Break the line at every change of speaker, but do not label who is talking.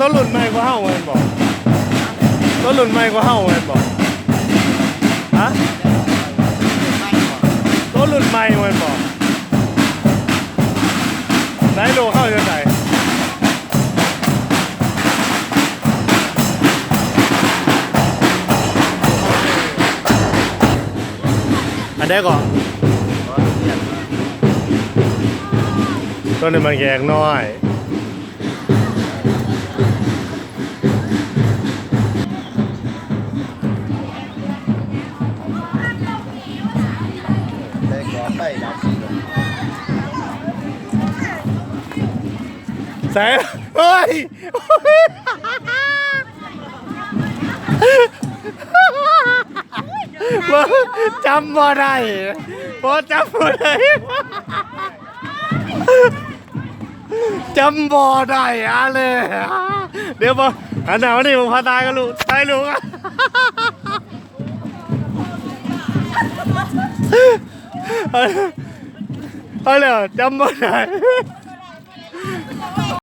ต้นรุ่นใหม่กว่าเฮาแม่นบ่ต้นรุ่นใหม่กว่าเฮาแม่นบ่ฮะต้นรุ่นใหม่แม่นบ่ไหนดูเข้าจะไหนอันนี้ก่อนต้นนี้มันแยงน้อย
ใส่ดาวสีเลย
ใส่เฮ้ยบ่จำบ่ได้บ่จำบ่ได้จำบ่ได้อะไรเดี๋ยวบ่อันหนาวนี่ผมพาตายกันลูกตายลูกอะ เอาเลยจำไม่ได้